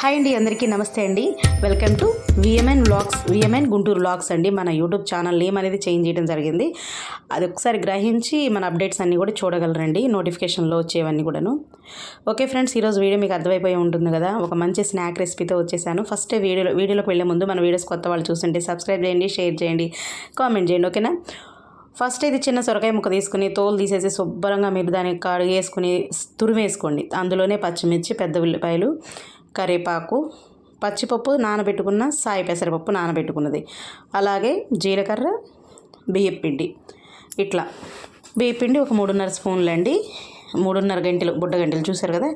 Hi అండి అందరికీ నమస్తే అండి. Welcome to VMN vlogs VMN Guntur vlogs అండి. మన యూట్యూబ్ ఛానల్ నేమ్ అనేది చేంజ్ చేయడం జరిగింది. అది ఒకసారి గ్రహించి మన అప్డేట్స్ అన్నీ కూడా చూడగలరండి. నోటిఫికేషన్లో వచ్చేవన్నీ కూడాను. ఓకే ఫ్రెండ్స్ ఈరోజు వీడియో మీకు అర్థమైపోయి ఉంటుంది కదా. ఒక మంచి స్నాక్ రెసిపీతో వచ్చేసాను. ఫస్ట్ వీడియోలో వీడియోలోకి వెళ్ళే ముందు మన వీడియోస్ కొత్త వాళ్ళు చూస్తుంటే సబ్స్క్రైబ్ చేయండి షేర్ చేయండి కామెంట్ చేయండి ఓకేనా? ఫస్ట్ ఇది చిన్న సొరకాయ ముక్క తీసుకుని తోలు తీసేసి శుభ్రంగా మీరు దాన్ని కడిగేసుకుని తురిమేసుకోండి. అందులోనే పచ్చిమిర్చి పెద్ద ఉల్లిపాయలు కరివేపాకు పచ్చిపప్పు నానబెట్టుకున్న సాయి పెసరపప్పు నానబెట్టుకున్నది. అలాగే జీలకర్ర బియ్యపిండి ఇట్లా. బియ్యపిండి ఒక మూడున్నర స్పూన్లు అండి. మూడున్నర గంటలు బుడ్డ గంటలు చూసారు కదా?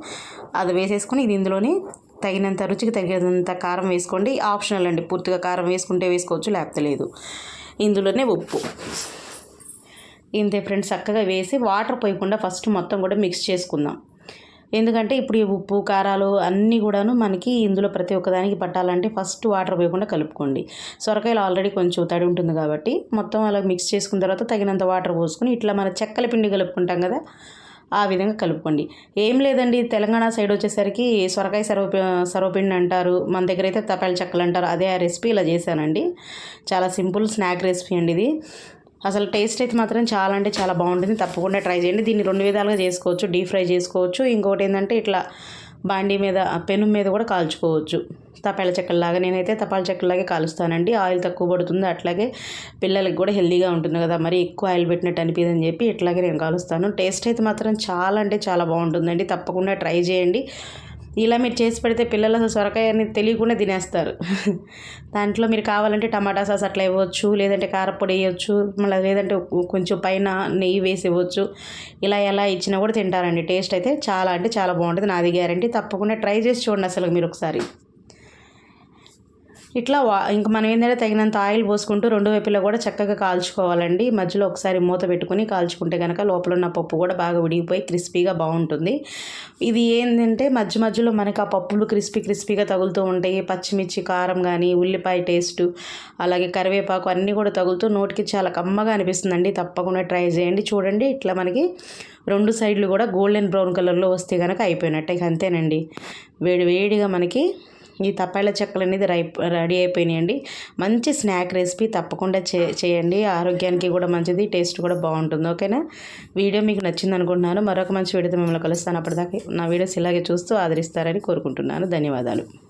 అది వేసేసుకొని ఇది ఇందులోనే తగినంత రుచికి తగినంత కారం వేసుకోండి. ఆప్షనల్ అండి. పూర్తిగా కారం వేసుకుంటే వేసుకోవచ్చు లేకపోతే లేదు. ఇందులోనే ఉప్పు. ఇంతే ఫ్రెండ్స్ చక్కగా వేసి వాటర్ పోయకుండా ఫస్ట్ మొత్తం కూడా మిక్స్ చేసుకుందాం. ఎందుకంటే ఇప్పుడు ఈ ఉప్పు కారాలు అన్నీ కూడాను మనకి ఇందులో ప్రతి ఒక్కదానికి పట్టాలంటే ఫస్ట్ వాటర్ పోయకుండా కలుపుకోండి. సొరకాయలు ఆల్రెడీ కొంచెం తడి ఉంటుంది కాబట్టి మొత్తం అలా మిక్స్ చేసుకున్న తర్వాత తగినంత వాటర్ పోసుకొని ఇట్లా మన చెక్కల పిండి కలుపుకుంటాం కదా ఆ విధంగా కలుపుకోండి. ఏం లేదండి తెలంగాణ సైడ్ వచ్చేసరికి సొరకాయ సర్వ సర్వపిండి అంటారు మన దగ్గర అయితే తపాల చెక్కలు అంటారు అదే ఆ రెసిపీ ఇలా చేశానండి. చాలా సింపుల్ స్నాక్ రెసిపీ అండి ఇది. అసలు టేస్ట్ అయితే మాత్రం చాలా అంటే చాలా బాగుంటుంది. తప్పకుండా ట్రై చేయండి. దీన్ని రెండు విధాలుగా చేసుకోవచ్చు. డీప్ ఫ్రై చేసుకోవచ్చు. ఇంకోటి ఏంటంటే ఇట్లా బాండీ మీద పెను మీద కూడా కాల్చుకోవచ్చు. తపాల చెక్కల్లాగా నేనైతే తపాల చెక్కలాగే కాలుస్తానండి. ఆయిల్ తక్కువ పడుతుంది. అట్లాగే పిల్లలకి కూడా హెల్దీగా ఉంటుంది కదా. మరి ఎక్కువ ఆయిల్ పెట్టినట్టు అనిపిదని చెప్పి ఇట్లాగే నేను కాలుస్తాను. టేస్ట్ అయితే మాత్రం చాలా అంటే చాలా బాగుంటుందండి. తప్పకుండా ట్రై చేయండి. ఇలా మీరు చేసి పెడితే పిల్లలు అసలు సొరకాయ అనేది తెలియకుండా తినేస్తారు. దాంట్లో మీరు కావాలంటే టమాటా సాస్ అట్లా ఇవ్వచ్చు లేదంటే కారపొడి వేయవచ్చు మళ్ళీ లేదంటే కొంచెం పైన నెయ్యి వేసి ఇవ్వచ్చు. ఇలా ఎలా ఇచ్చినా కూడా తింటారండి. టేస్ట్ అయితే చాలా అంటే చాలా బాగుంటుంది. నాది గ్యారంటీ. తప్పకుండా ట్రై చేసి చూడండి అసలు మీరు ఒకసారి. ఇట్లా వా ఇంక మనం ఏంటంటే తగినంత ఆయిల్ పోసుకుంటూ రెండు వైపులా కూడా చక్కగా కాల్చుకోవాలండి. మధ్యలో ఒకసారి మూత పెట్టుకుని కాల్చుకుంటే కనుక లోపల ఉన్న పప్పు కూడా బాగా విడిగిపోయి క్రిస్పీగా బాగుంటుంది. ఇది ఏంటంటే మధ్య మధ్యలో మనకి ఆ పప్పులు క్రిస్పీ క్రిస్పీగా తగులుతూ ఉంటాయి. పచ్చిమిర్చి కారం కానీ ఉల్లిపాయ టేస్ట్ అలాగే కరివేపాకు అన్నీ కూడా తగులుతూ నోటికి చాలా కమ్మగా అనిపిస్తుందండి. తప్పకుండా ట్రై చేయండి. చూడండి ఇట్లా మనకి రెండు సైడ్లు కూడా గోల్డెన్ బ్రౌన్ కలర్లో వస్తే కనుక అయిపోయినట్టే. అంతేనండి. వేడి వేడిగా మనకి ఈ తప్పాయిల చెక్కలు అనేది రై రెడీ అయిపోయినాయండి. మంచి స్నాక్ రెసిపీ తప్పకుండా చే చేయండి. ఆరోగ్యానికి కూడా మంచిది టేస్ట్ కూడా బాగుంటుంది. ఓకేనా? వీడియో మీకు నచ్చింది అనుకుంటున్నాను. మరొక మంచి వీడియోతో మిమ్మల్ని కలుస్తాను. అప్పటిదాకా నా వీడియోస్ ఇలాగే చూస్తూ ఆదరిస్తారని కోరుకుంటున్నాను. ధన్యవాదాలు.